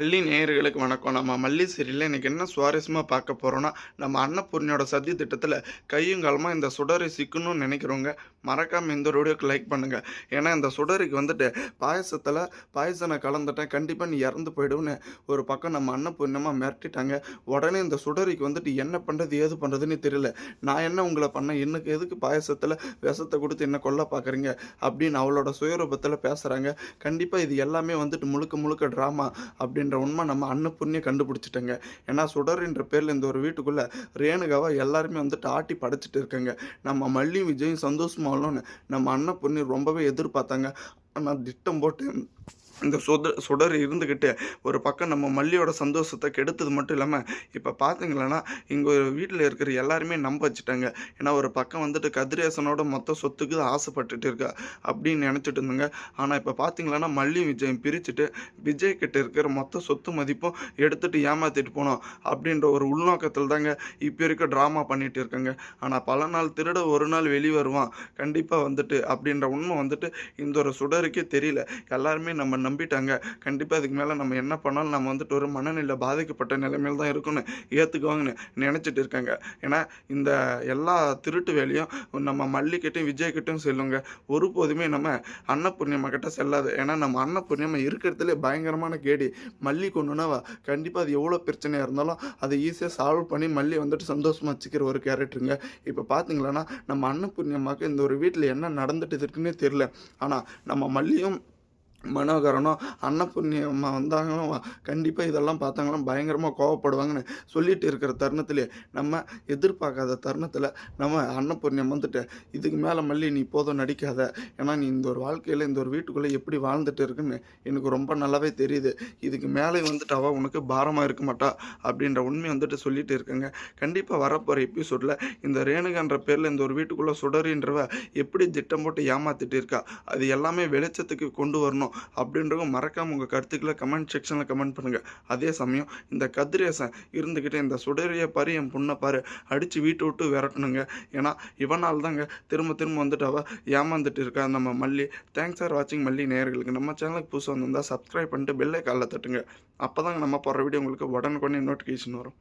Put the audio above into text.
மல்லி நேயர்களுக்கு வணக்கம். நம்ம மல்லி சீரியலில் இன்றைக்கி என்ன சுவாரஸ்யமாக பார்க்க போகிறோன்னா நம்ம அன்னபூர்ணியோட சதி திட்டத்தில் கையும் காலமாக இந்த சுடரை சிக்கணும்னு நினைக்கிறவங்க மறக்காமல் இந்த வீடியோக்கு லைக் பண்ணுங்கள் ஏன்னா இந்த சுடருக்கு வந்துட்டு பாயசத்தில் பாயசனை கலந்துட்டேன் கண்டிப்பாக நீ இறந்து போயிடுவேன்னு ஒரு பக்கம் நம்ம அன்னபூர்ணமாக மிரட்டிட்டாங்க. உடனே இந்த சுடரிக்கு வந்துட்டு என்ன பண்ணுறது ஏது பண்ணுறதுன்னு தெரியல. நான் என்ன உங்களை பண்ணேன்? எனக்கு எதுக்கு பாயசத்தில் விஷத்தை கொடுத்து என்ன கொல்ல பார்க்குறீங்க? அப்படின்னு அவளோட சுயரூபத்தில் பேசுகிறாங்க கண்டிப்பாக இது எல்லாமே வந்துட்டு முழுக்க முழுக்க ட்ராமா அப்படின்னு அப்படின்ற உண்மை நம்ம அன்னபூர்ணியை கண்டுபிடிச்சிட்டேங்க. ஏன்னா சுடர் என்ற பேரில் இந்த ஒரு வீட்டுக்குள்ளே ரேணுகாவை எல்லாருமே வந்துட்டு ஆட்டி படைச்சிட்டு இருக்காங்க. நம்ம மல்லியும் விஜயும் சந்தோஷமாகணும்னு நம்ம அன்னபூர்ணி ரொம்பவே எதிர்பார்த்தாங்க. ஆனால் திட்டம் போட்டு இந்த சுட சுடர் இருந்துக்கிட்டு ஒரு பக்கம் நம்ம மல்லியோட சந்தோஷத்தை கெடுத்தது மட்டும் இல்லாமல் இப்போ பார்த்தீங்களன்னா இங்கே வீட்டில் இருக்கிற எல்லாருமே நம்ப வச்சுட்டாங்க. ஏன்னா ஒரு பக்கம் வந்துட்டு கதிரேசனோட மொத்த சொத்துக்கு ஆசைப்பட்டுட்டு இருக்கா அப்படின்னு நினச்சிட்டு இருந்தாங்க. ஆனால் இப்போ பார்த்தீங்களன்னா மல்லியும் விஜயம் பிரிச்சுட்டு விஜய் கிட்ட இருக்கிற மொத்த சொத்து மதிப்பும் எடுத்துட்டு ஏமாற்றிட்டு போனோம் அப்படின்ற ஒரு உள்நோக்கத்தில் தாங்க இப்போ இருக்க ட்ராமா பண்ணிட்டு இருக்காங்க. ஆனால் பல நாள் திருட ஒரு நாள் வெளியே வருவான் கண்டிப்பாக வந்துட்டு அப்படின்ற உண்மை வந்துட்டு இந்த ஒரு சுடருக்கே தெரியல. எல்லாருமே நம்ம நம்பிட்டாங்க. கண்டிப்பாக அதுக்கு மேலே நம்ம என்ன பண்ணாலும் நம்ம வந்துட்டு ஒரு மனநிலை பாதிக்கப்பட்ட நிலைமையில் தான் இருக்குன்னு ஏற்றுக்குவாங்கன்னு நினச்சிட்டு இருக்காங்க. ஏன்னா இந்த எல்லா திருட்டு வேலையும் நம்ம மல்லிக்கிட்டையும் விஜய்கிட்டையும் செல்லுங்க. ஒருபோதுமே நம்ம அன்னபூர்ணியம்மா கிட்ட செல்லாது. ஏன்னா நம்ம அன்னபூர்ணியம்மா இருக்கிறதுலே பயங்கரமான கேடி. மல்லி கொண்டுனா கண்டிப்பாக அது எவ்வளோ பிரச்சனையாக இருந்தாலும் அதை ஈஸியாக சால்வ் பண்ணி மல்லி வந்துட்டு சந்தோஷமாக வச்சுக்கிற ஒரு கேரக்டருங்க இப்போ பார்த்தீங்களன்னா நம்ம அன்னபூர்ணியம்மாவுக்கு இந்த ஒரு வீட்டில் என்ன நடந்துட்டு இருக்குன்னே தெரில ஆனால் நம்ம மல்லியும் மனோகரனும் அன்னபூர்ணியம்மா வந்தாங்களும் கண்டிப்பாக இதெல்லாம் பார்த்தாங்களும் பயங்கரமாக கோவப்படுவாங்கன்னு சொல்லிட்டு இருக்கிற தருணத்திலே நம்ம எதிர்பார்க்காத தருணத்தில் நம்ம அன்னபூர்ணியம் வந்துட்டு இதுக்கு மேலே மல்லி நீ போதும் நடிக்காத. ஏன்னா நீ இந்த ஒரு வாழ்க்கையில் இந்த ஒரு வீட்டுக்குள்ளே எப்படி வாழ்ந்துட்டு இருக்குன்னு எனக்கு ரொம்ப நல்லாவே தெரியுது. இதுக்கு மேலே வந்துட்டு அவள் உனக்கு பாரமாக இருக்க மாட்டா. அப்படின்ற உண்மை வந்துட்டு சொல்லிட்டு இருக்காங்க. கண்டிப்பாக வரப்போகிற எபிசோடில் இந்த ரேணுகன்ற பேரில் இந்த ஒரு வீட்டுக்குள்ளே சுடறின்றவ எப்படி திட்டம் போட்டு ஏமாத்திட்டு இருக்கா? அது எல்லாமே வெளிச்சத்துக்கு கொண்டு வரணும். அப்படின்றவங்க மறக்காமல் உங்கள் கருத்துக்களை கமெண்ட் செக்ஷனில் கமெண்ட் பண்ணுங்கள் அதே சமயம் இந்த கதிரேசன் இருந்துக்கிட்டு இந்த சுடரிய பாரு என் பொண்ணை பாரு அடித்து வீட்டை விட்டு விரட்டணுங்க. ஏன்னா இவனால் தாங்க திரும்ப திரும்ப வந்துட்டு அவள் ஏமாந்துட்டு இருக்கா. நம்ம மல்லி தேங்க்ஸ் ஃபார் வாட்சிங் மல்லி நேயர்களுக்கு. நம்ம சேனலுக்கு புதுசாக வந்திருந்தால் சப்ஸ்கிரைப் பண்ணிட்டு பெல்லை காலில் தட்டுங்க. அப்போ தாங்க நம்ம போடுற வீடியோ உங்களுக்கு உடனுக்குடனே நோட்டிஃபிகேஷன் வரும்.